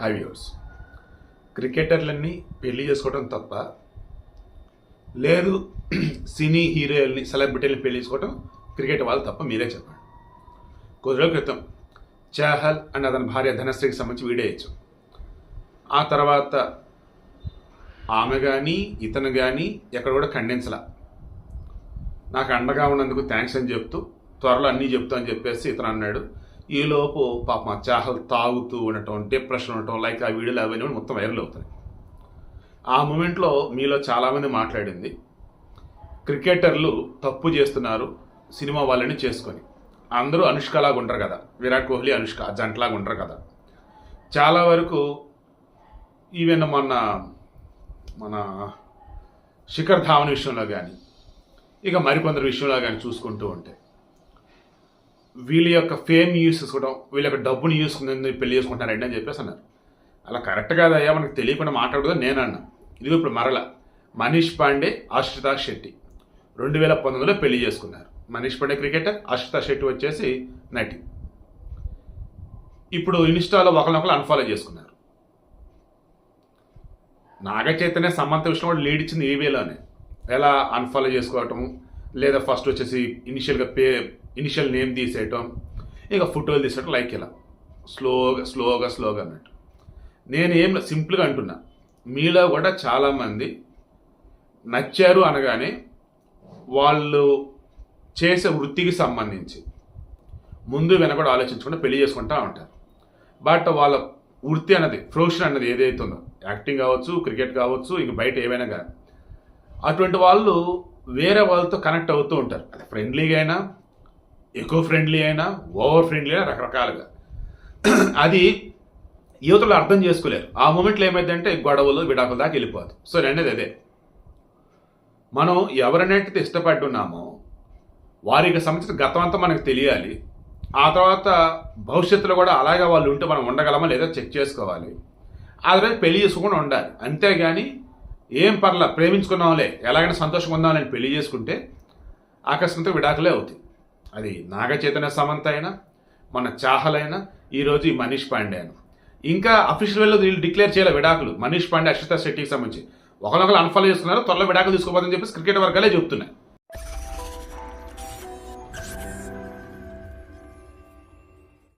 High viewers క్రికెటర్లన్నీ పెళ్ళి చేసుకోవడం తప్ప లేదు సినీ హీరోయిల్ని సెలబ్రిటీలని పెళ్ళి చేసుకోవడం క్రికెట్ వాళ్ళు తప్ప మీరే చెప్పండి కొద్ది రోజుల క్రితం చాహల్ అండ్ అతని భార్య ధనశ్రీకి సంబంధించి వీడియో ఇచ్చు ఆ తర్వాత ఆమె కానీ ఇతను కానీ ఎక్కడ కూడా ఖండించలా. నాకు అండగా ఉన్నందుకు థ్యాంక్స్ అని చెప్తూ త్వరలో అన్నీ చెప్తా అని చెప్పేసి ఇతను అన్నాడు. ఈలోపు పాపం ఆ తాగుతూ ఉండటం డిప్రెషన్ ఉండటం లైక్ ఆ వీడియోలు అవన్నీ కూడా మొత్తం వైరల్ అవుతాయి ఆ మూమెంట్లో మీలో చాలామంది మాట్లాడింది క్రికెటర్లు తప్పు చేస్తున్నారు సినిమా వాళ్ళని చేసుకొని. అందరూ అనుష్కలాగా ఉంటారు కదా విరాట్ కోహ్లీ అనుష్క జంటలాగా ఉంటారు కదా. చాలా వరకు ఈవెన్ మొన్న మన శిఖర్ ధావన్ విషయంలో కానీ ఇక మరికొందరి విషయంలో కానీ చూసుకుంటూ ఉంటే వీళ్ళ యొక్క ఫేమ్ యూస్ చేసుకోవడం వీళ్ళ యొక్క డబ్బుని యూస్ పెళ్ళి చేసుకుంటారండి అని చెప్పేసి అన్నారు. అలా కరెక్ట్ కాదయ్యా మనకు తెలియకుండా మాట్లాడదు నేను అన్నా. ఇదిగో ఇప్పుడు మరల మనీష్ పాండే ఆశ్రితా శెట్టి రెండు వేల పంతొమ్మిదిలో పెళ్ళి చేసుకున్నారు. మనీష్ పాండే క్రికెటర్ ఆశ్రితా శెట్టి వచ్చేసి నటి. ఇప్పుడు ఇన్స్టాలో ఒకరినొకరు అన్ఫాలో చేసుకున్నారు. నాగచైతన్య సమంత విషయం కూడా లీడ్ ఇచ్చింది ఈవేలోనే ఎలా అన్ఫాలో చేసుకోవటం లేదా ఫస్ట్ వచ్చేసి ఇనిషియల్గా పే ఇనిషియల్ నేమ్ తీసేయటం ఇక ఫోటోలు తీసేయటం లైక్ ఇలా. స్లోగా స్లోగా స్లోగా అన్నట్టు. నేను ఏం సింపుల్గా అంటున్నా. మీలో కూడా చాలామంది నచ్చారు అనగానే వాళ్ళు చేసే వృత్తికి సంబంధించి ముందు వెనక కూడా ఆలోచించకుండా పెళ్ళి చేసుకుంటా ఉంటారు. బట్ వాళ్ళ వృత్తి అన్నది ప్రొఫెషన్ అన్నది ఏదైతే ఉందో యాక్టింగ్ కావచ్చు క్రికెట్ కావచ్చు ఇంక బయట ఏవైనా కానీ అటువంటి వాళ్ళు వేరే వాళ్ళతో కనెక్ట్ అవుతూ ఉంటారు. అది ఫ్రెండ్లీగా అయినా ఎక్కువ ఫ్రెండ్లీ అయినా ఓవర్ ఫ్రెండ్లీ అయినా రకరకాలుగా. అది యువతలు అర్థం చేసుకోలేరు. ఆ మూమెంట్లో ఏమైందంటే గొడవలు విడాకుల దాకా వెళ్ళిపోదు. సో రెండేది అదే. మనం ఎవరినైతే ఇష్టపడుతున్నామో వారికి సంబంధించిన గతం అంతా మనకు తెలియాలి. ఆ తర్వాత భవిష్యత్తులో కూడా అలాగే వాళ్ళు ఉంటే మనం ఉండగలమా లేదా చెక్ చేసుకోవాలి. ఆ తర్వాత పెళ్ళి చేసుకోకుండా ఉండాలి. అంతేగాని ఏం పర్లా ప్రేమించుకున్నాంలే ఎలాగైనా సంతోషంగా ఉందామని పెళ్ళి చేసుకుంటే అకస్మాత్తుగా విడాకులే అవుతాయి. అది నాగచైతన్య సమంత అయినా మన చాహలైనా ఈరోజు ఈ మనీష్ పాండే అయినా. ఇంకా అఫీషియల్ వెళ్ళి వీళ్ళు డిక్లేర్ చేయాలి విడాకులు. మనీష్ పాండే అక్షిత శెట్టికి సంబంధించి. ఒకరినొకరు అన్ఫాలో చేసుకున్నారు త్వరలో విడాకులు తీసుకోబోదని చెప్పేసి క్రికెట్ వర్గాలే చెప్తున్నాయి